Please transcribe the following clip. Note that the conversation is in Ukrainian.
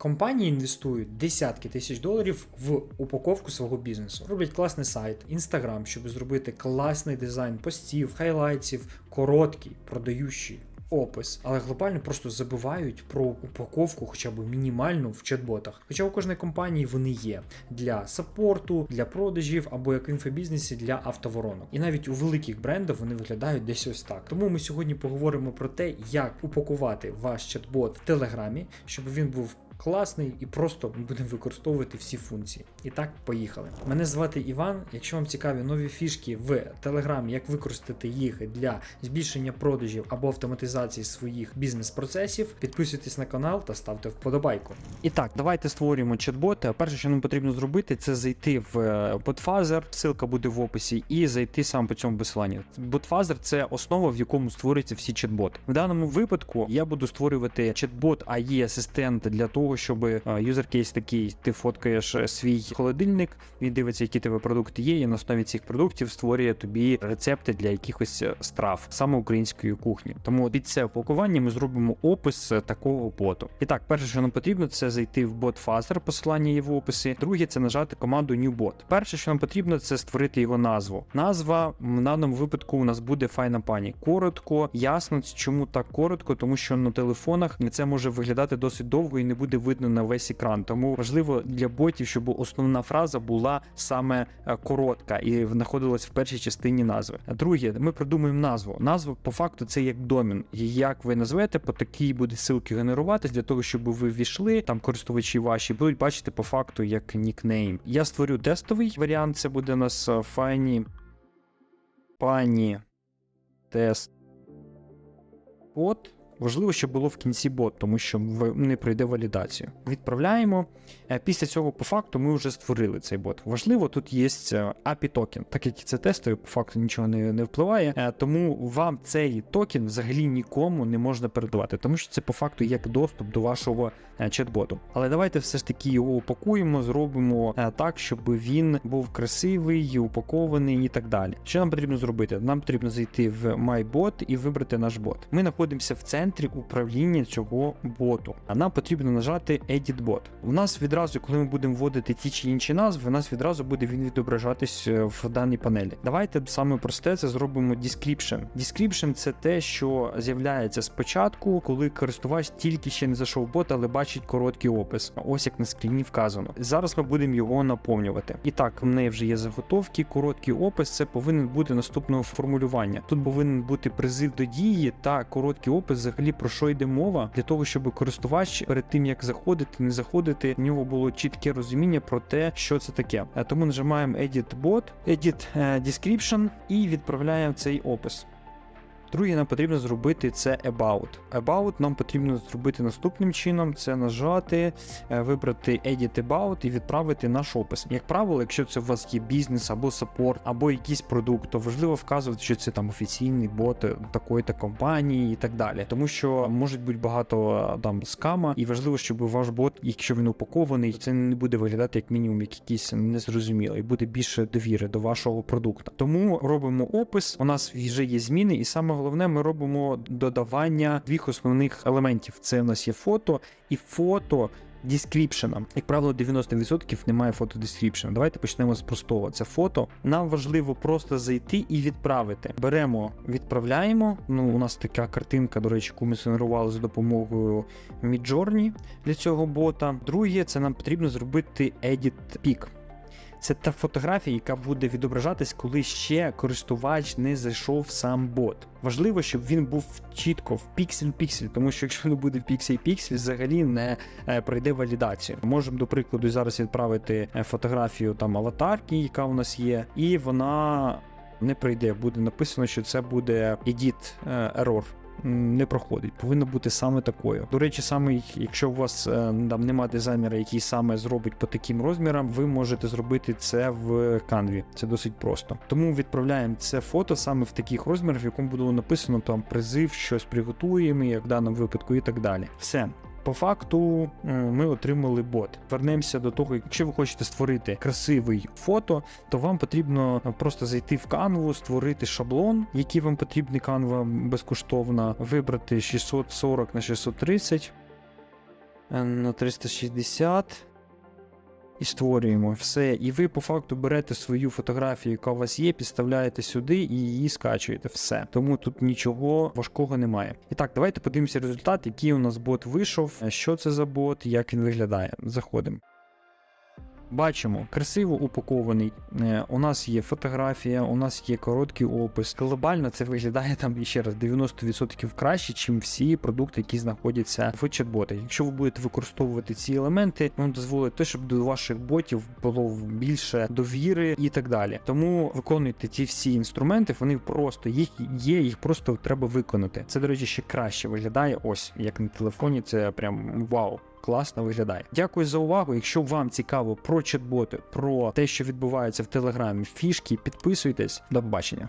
Компанії інвестують десятки тисяч доларів в упаковку свого бізнесу. Роблять класний сайт, інстаграм, щоб зробити класний дизайн постів, хайлайтсів, короткий, продаючий опис, але глобально просто забувають про упаковку, хоча б мінімальну в чат-ботах. Хоча у кожної компанії вони є для саппорту, для продажів або як в інфобізнесі для автоворонок. І навіть у великих брендах вони виглядають десь ось так. Тому ми сьогодні поговоримо про те, як упакувати ваш чат-бот в Телеграмі, щоб він був класний і просто будемо використовувати всі функції. І так, поїхали. Мене звати Іван. Якщо вам цікаві нові фішки в Telegram, як використати їх для збільшення продажів або автоматизації своїх бізнес-процесів, підписуйтесь на канал та ставте вподобайку. І так, давайте створюємо чат-боти. Перше, що нам потрібно зробити, це зайти в е, Botfuzzer, ссылка буде в описі, і зайти саме по цьому посиланню. Botfuzzer – це основа, в якому створюються всі чат-боти. В даному випадку я буду створювати чат-бот AI асистент для того, щоб юзер кейс такий, ти фоткаєш е, свій холодильник, він дивиться, які тебе продукти є, і на основі цих продуктів створює тобі рецепти для якихось е, страв, саме української кухні. Тому під це упакування ми зробимо опис е, такого боту. І так, перше, що нам потрібно, це зайти в бот Faster, посилання є в описі. Друге, це нажати команду New Bot. Перше, що нам потрібно, це створити його назву. Назва в даному випадку у нас буде файна пані. Коротко, ясно, чому так коротко, тому що на телефонах це може виглядати досить довго і не буде видно на весь екран. Тому важливо для ботів, щоб основна фраза була саме е, коротка і знаходилась в першій частині назви. Друге, ми придумуємо назву. Назва по факту це як домін. Як ви назвете, по такій буде ссылки генеруватись для того, щоб ви ввійшли, там користувачі ваші будуть бачити по факту як нікнейм. Я створю тестовий варіант. Це буде у нас е, файні пані тест. Бот. Важливо, щоб було в кінці бот, тому що не пройде валідацію. Відправляємо. Е, Після цього, по факту, ми вже створили цей бот. Важливо, тут є е, API токен, так як це тестовий, по факту нічого не, не впливає. Е, Тому вам цей токен взагалі нікому не можна передавати, тому що це по факту як доступ до вашого чат-боту. Але давайте все ж таки його упакуємо, зробимо так, щоб він був красивий, упакований і так далі. Що нам потрібно зробити? Нам потрібно зайти в MyBot і вибрати наш бот. Ми знаходимося в центрі управління цього боту. А нам потрібно нажати Edit Bot. У нас відразу, коли ми будемо вводити ті чи інші назви, у нас відразу буде він відображатись е, в даній панелі. Давайте саме просте це зробимо Description. Description – це те, що з'являється спочатку, коли користувач тільки ще не зайшов в бот, але бачить короткий опис. Ось як на скріні вказано. Зараз ми будемо його наповнювати. І так, в неї вже є заготовки. Короткий опис це повинен бути наступного формулювання. Тут повинен бути призив до дії та короткий опис, взагалі про що йде мова, для того, щоб користувач перед тим як заходити, не заходити, в нього було чітке розуміння про те, що це таке. Е, Тому нажимаємо Edit Bot, Edit е, Description і відправляємо цей опис. Друге, нам потрібно зробити це About. About нам потрібно зробити наступним чином: це нажати, е, вибрати Edit About і відправити наш опис. Як правило, якщо це у вас є бізнес або саппорт, або якийсь продукт, то важливо вказувати, що це там офіційний бот такої-то компанії і так далі. Тому що може бути багато е, там скама, і важливо, щоб ваш бот, якщо він упакований, це не буде виглядати як мінімум як якийсь незрозумілий, буде більше довіри до вашого продукту. Тому робимо опис. У нас вже є зміни, і саме головне, ми робимо додавання двох основних елементів. Це у нас є фото і фото. Дескріпшена. Як правило, 90% немає фото дескріпшена. Давайте почнемо з простого. Це фото. Нам важливо просто зайти і відправити. Беремо, відправляємо. Ну, у нас така картинка, до речі, яку ми згенерували за допомогою Midjourney для цього бота. Друге, це нам потрібно зробити Edit Pic. Це та фотографія, яка буде відображатись, коли ще користувач не зайшов в сам бот. Важливо, щоб він був чітко в піксель-піксель, тому що якщо не буде в піксель-піксель, взагалі не е, пройде валідацію. Можемо, до прикладу, зараз відправити е, фотографію там аватарки, яка у нас є, і вона не пройде. Буде написано, що це буде edit е, error. Не проходить, повинно бути саме такою. До речі, саме якщо у вас е, там нема дизайнера, який саме зробить по таким розмірам, ви можете зробити це в Canva. Це досить просто. Тому відправляємо це фото саме в таких розмірах, в якому було написано там призив, щось приготуємо, як в даному випадку, і так далі. Все. По факту е, ми отримали бот. Вернемося до того, якщо ви хочете створити красивий фото, то вам потрібно просто зайти в Canva, створити шаблон, який вам потрібний Canva безкоштовно, вибрати 640 на 630. е, на 360. І створюємо все. І ви по факту берете свою фотографію, яка у вас є, підставляєте сюди і її скачуєте. Все. Тому тут нічого важкого немає. І так, давайте подивимося результат, який у нас бот вийшов, е, що це за бот, як він виглядає. Заходимо. Бачимо, красиво упакований. Е, У нас є фотографія, у нас є короткий опис. Глобально це виглядає там ще раз 90% краще, ніж всі продукти, які знаходяться в чат-ботах. Якщо ви будете використовувати ці елементи, вам дозволить те, щоб до ваших ботів було більше довіри і так далі. Тому виконуйте ці всі інструменти, вони просто їх є, їх просто треба виконати. Це, до речі, ще краще виглядає. Ось як на телефоні, це прям вау. Класно виглядає. Дякую за увагу. Якщо вам цікаво про чат-боти, про те, що відбувається в телеграмі, фішки, підписуйтесь. До побачення.